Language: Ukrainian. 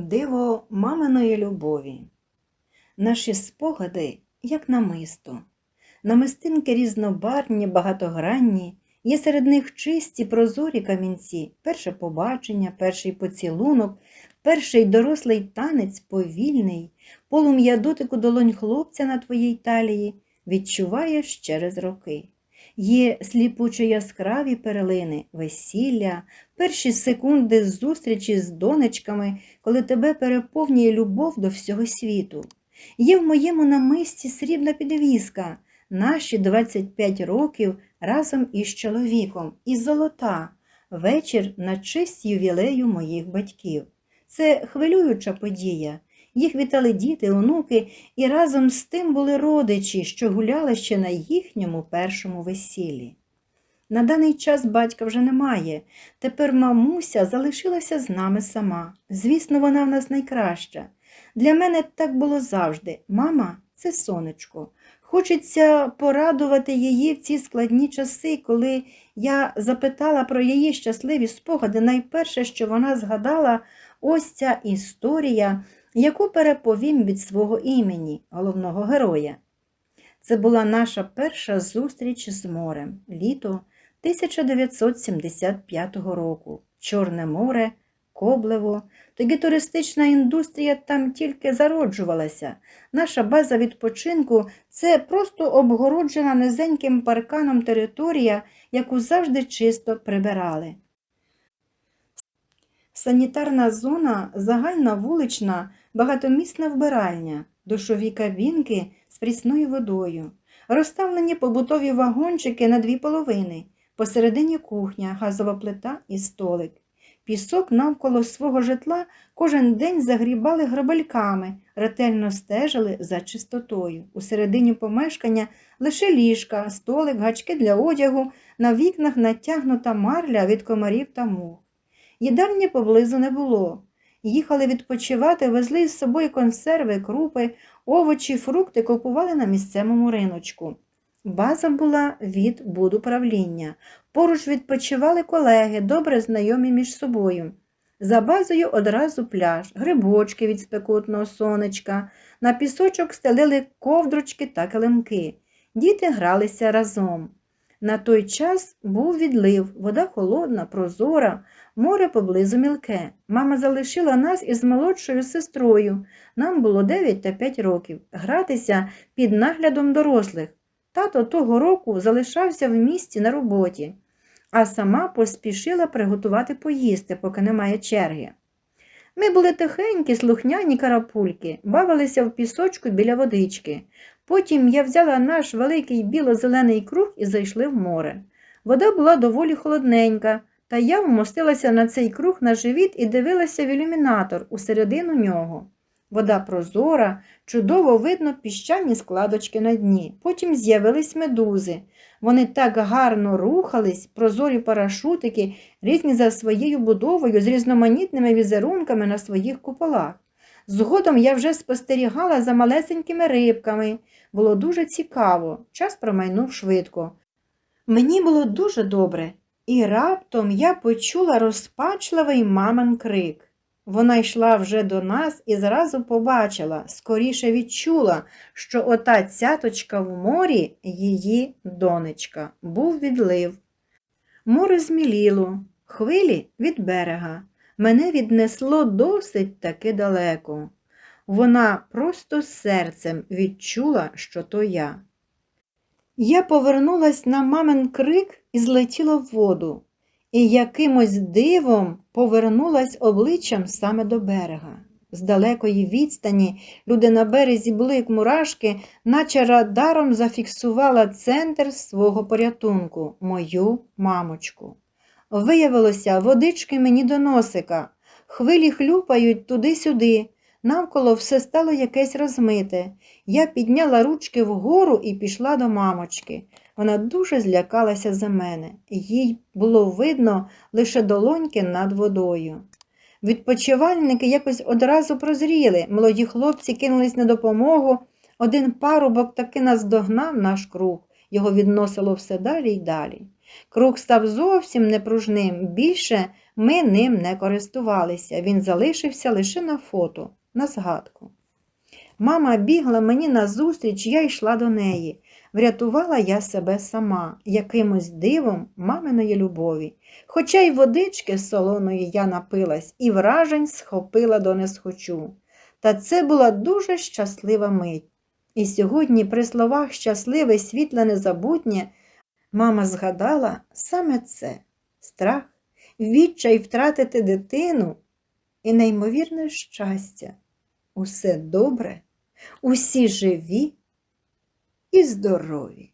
Диво маминої любові. Наші спогади, як намисто. Намистинки різнобарвні, багатогранні, є серед них чисті, прозорі камінці, перше побачення, перший поцілунок, перший дорослий танець повільний, полум'я дотику долонь хлопця на твоїй талії відчуваєш через роки. Є сліпучо яскраві перлини, весілля, перші секунди зустрічі з донечками, коли тебе переповнює любов до всього світу. Є в моєму намисті срібна підвіска, наші 25 років разом із чоловіком, і золота, вечір на честь ювілею моїх батьків. Це хвилююча подія. Їх вітали діти, онуки, і разом з тим були родичі, що гуляли ще на їхньому першому весіллі. На даний час батька вже немає. Тепер мамуся залишилася з нами сама. Звісно, вона в нас найкраща. Для мене так було завжди. Мама це сонечко. Хочеться порадувати її в ці складні часи, коли я запитала про її щасливі спогади. Найперше, що вона згадала, ось ця історія, яку переповім від свого імені, головного героя. Це була наша перша зустріч з морем, літо 1975 року. Чорне море, Коблево. Тоді туристична індустрія там тільки зароджувалася. Наша база відпочинку це просто обгороджена низеньким парканом територія, яку завжди чисто прибирали. Санітарна зона, загальна вулична, багатомісна вбиральня, душові кабінки з прісною водою, розставлені побутові вагончики на дві половини, посередині кухня, газова плита і столик. Пісок навколо свого житла кожен день загрібали грабельками, ретельно стежили за чистотою. У середині помешкання лише ліжка, столик, гачки для одягу, на вікнах натягнута марля від комарів та мух. Їдальні поблизу не було. Їхали відпочивати, везли з собою консерви, крупи, овочі, фрукти купували на місцевому риночку. База була від будуправління. Поруч відпочивали колеги, добре знайомі між собою. За базою одразу пляж, грибочки від спекотного сонечка, на пісочок стелили ковдрочки та килимки. Діти гралися разом. На той час був відлив, вода холодна, прозора, море поблизу мілке. Мама залишила нас із молодшою сестрою. Нам було 9 та 5 років, гратися під наглядом дорослих. Тато того року залишався в місті на роботі, а сама поспішила приготувати поїсти, поки немає черги. Ми були тихенькі, слухняні карапульки, бавилися в пісочку біля водички. Потім я взяла наш великий біло-зелений круг і зайшли в море. Вода була доволі холодненька, та я вмостилася на цей круг на живіт і дивилася в ілюмінатор усередину нього. Вода прозора, чудово видно піщані складочки на дні. Потім з'явились медузи. Вони так гарно рухались, прозорі парашутики, різні за своєю будовою, з різноманітними візерунками на своїх куполах. Згодом я вже спостерігала за малесенькими рибками. Було дуже цікаво, час промайнув швидко. Мені було дуже добре, і раптом я почула розпачливий мамин крик. Вона йшла вже до нас і зразу побачила, скоріше відчула, що ота цяточка в морі її донечка. Був відлив. Море зміліло, хвилі від берега. Мене віднесло досить таки далеко. Вона просто серцем відчула, що то я. Я повернулась на мамин крик і злетіла в воду і якимось дивом повернулась обличчям саме до берега. З далекої відстані люди на березі були, як мурашки, наче радаром зафіксувала центр свого порятунку, мою мамочку. Виявилося, водички мені до носика, хвилі хлюпають туди-сюди. Навколо все стало якесь розмите. Я підняла ручки вгору і пішла до мамочки. Вона дуже злякалася за мене, їй було видно лише долоньки над водою. Відпочивальники якось одразу прозріли, молоді хлопці кинулись на допомогу. Один парубок таки наздогнав наш круг, його відносило все далі й далі. Круг став зовсім непружним, більше ми ним не користувалися. Він залишився лише на фото, на згадку. Мама бігла мені назустріч, я йшла до неї. Врятувала я себе сама, якимось дивом маминої любові. Хоча й водички солоної я напилась і вражень схопила до несхочу. Та це була дуже щаслива мить. І сьогодні, при словах щасливе, світле, незабутнє, мама згадала саме це страх, відчай втратити дитину і неймовірне щастя. Усе добре, усі живі і здорові.